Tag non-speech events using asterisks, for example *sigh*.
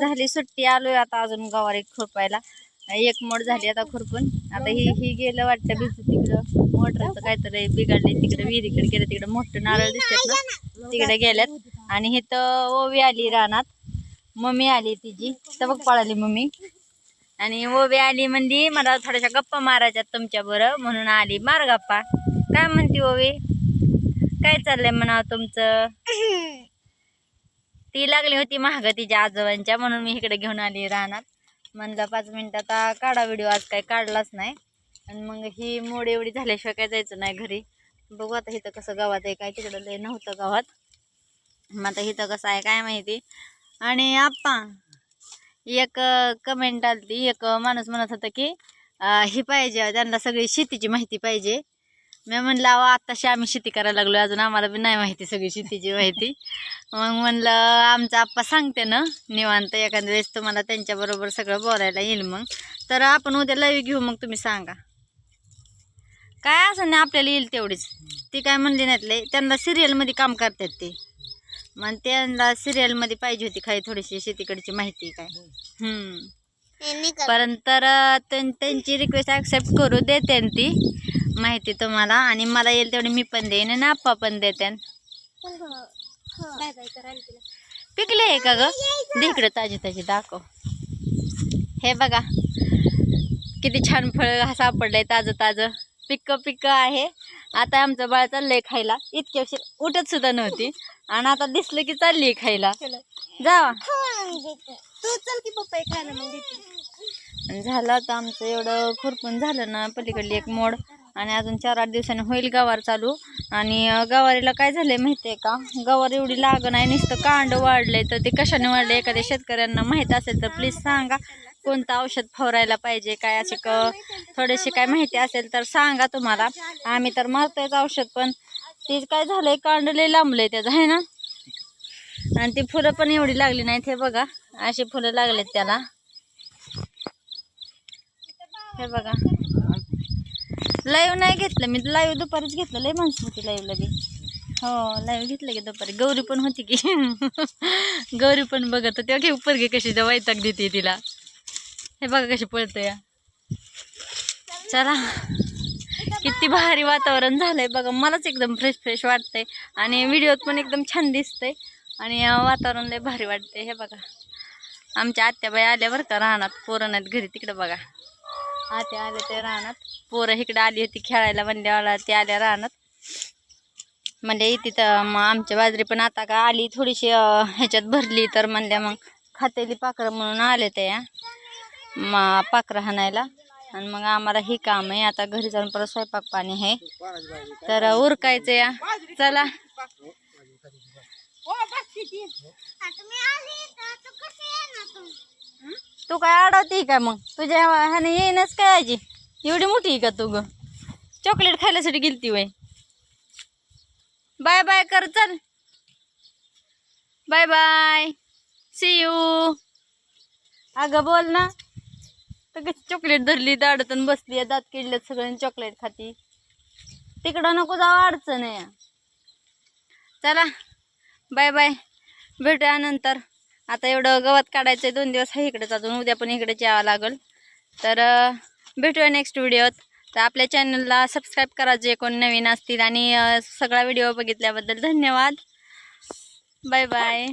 झाली सुट्टी आलोय आता अजून गवारी खुरपायला. एक मोड झाली आता खुरपून. आता ही ही गेलं वाटतं भिजू तिकडं. मोटरचं काहीतरी बिघडले तिकडे विहिरीकडे गेलं तिकडे. मोठं नारळ दिसतात ना तिकडे गेल्यात. आणि हे तर ओवी आली रानात. मम्मी आली तिची. तर बघ पळाली मम्मी. आणि ओवी आली म्हणजे मला थोड्याशा गप्पा मारायच्यात तुमच्या बरं. म्हणून आली. मार गप्पा. काय म्हणते ओवी? काय चाललंय म्हणा तुमचं? *laughs* ती लागली होती महाग तिच्या आजोबांच्या म्हणून मी इकडे घेऊन आली रानात. म्हणलं पाच मिनिटात आता काढा व्हिडिओ आज काय काढलाच नाही. आणि मग ही मोड एवढी झाल्याशिवाय काय जायचं नाही घरी. बघू आता इथं कसं गावात आहे काय तिकडं लय नव्हतं गावात. मग आता इथं कसं आहे काय माहिती. आणि आप्पा एक कमेंट आली एक माणूस म्हणत होता की ही पाहिजे त्यांना सगळी शेतीची माहिती पाहिजे. मी म्हणलं अहो आत्ताशी आम्ही शेती करायला लागलो अजून आम्हाला बी नाही माहिती सगळी शेतीची माहिती. मग म्हणलं आमचा आप्पा सांगते ना निवांत एखाद्या वेळेस तुम्हाला त्यांच्याबरोबर सगळं बोलायला येईल मग. तर आपण उद्या लाईव्ह घेऊ मग तुम्ही सांगा. काय असं नाही आपल्याला येईल तेवढीच. ती काय म्हणली नाहीतले त्यांना सिरियलमध्ये काम करतात ते. मग त्यांना सिरियलमध्ये पाहिजे होती काही थोडीशी शेतीकडची माहिती काय. हम्म. परंत तर त्यां- त्यांची रिक्वेस्ट ॲक्सेप्ट करू देते ती. माहिती तुम्हाला आणि मला येईल तेवढी मी पण देईन आणि आप्पा पण देते पिकले आहे का ग? इकडे ताजी ताजी दाखव. हे बघा. किती छान फळ सापडलंय ताजं ताजं. पिक्क पिक्क आहे. आता आमचं बाळ चाललंय खायला. उशीर उठत सुद्धा नव्हती. आणि आता दिसलं की चालली खायला. जावा. तू चल की पप्पा खायला मग झालं आता आमचं एवढं खुरपून झालं ना पलीकडली एक मोड. आणि अजून चार आठ दिवसांनी होईल गवार चालू. आणि गवारीला काय झालं आहे माहिती आहे का? गवार एवढी लागण आहे नुसतं कांड वाढलंय तर ते कशाने वाढले एखाद्या शेतकऱ्यांना माहीत असेल तर प्लीज सांगा. कोणतं औषध फवारायला पाहिजे काय असे क थोडीशी काय माहिती असेल तर सांगा तुम्हाला. आम्ही तर मारतोयच औषध पण ते काय झालंय कांडले लांबलंय त्याचं आहे ना? आणि ती फुलं पण एवढी लागली नाहीत हे बघा. अशी फुलं लागलेत त्याला. हे बघा. लाईव्ह नाही घेतलं मी लाईव्ह दुपारीच घेतलं लय माणसं होती लाईव्हला बी. हो लाईव्ह घेतलं की दुपारी. गौरी पण होती की. *laughs* गौरी पण बघत होती. ओके उपर घे कशी तर वैताग देते तिला. हे बघा कशी पळतं या चला. किती भारी वातावरण झालंय बघा. मलाच एकदम फ्रेश फ्रेश वाटतंय. आणि व्हिडिओत पण एकदम छान दिसतंय. आणि वातावरण लय भारी वाटतंय. हे बघा. आमच्या आत्याबाई आल्या बरं का रानात. पोरण आहेत घरी. तिकडं बघा. आत्या आल्या ते रानात. पोरं इकडं आली होती खेळायला म्हणल्यावर ते आल्या राहणार म्हणजे तिथं मग आमच्या बाजरी पण आता का आली थोडीशी ह्याच्यात भरली तर म्हणल्या मग खातेली पाखरं म्हणून आले ते या मग पाखरं हाणायला. आणि मग आम्हाला ही काम आहे आता घरी जाऊन परत स्वयंपाक पाणी आहे. तर उरकायचं या. चला. तू काय अडवती का मग? तुझ्या ह्याने येईनच काय आजी? एवढी मोठी आहे का तू ग? चॉकलेट खायल्यासाठी गेलती वय. बाय बाय कर चल. Bye bye. सी यू अगं बोल ना. तर चॉकलेट धरली दाडतन बसली दात किडल्यात सगळ्यांनी चॉकलेट खाती. तिकडं नको जावं अडचण आहे. चला. Bye bye. भेटूया नंतर. आता एवढं गवत काढायचं आहे दोन दिवस आहे इकडेच अजून. उद्या पण इकडेच यावं लागेल. तर भेटूया नेक्स्ट व्हिडिओत तर आपल्या चॅनलला सबस्क्राईब करा जे कोण नवीन असतील. आणि सगळा व्हिडिओ बघितल्याबद्दल धन्यवाद. Bye bye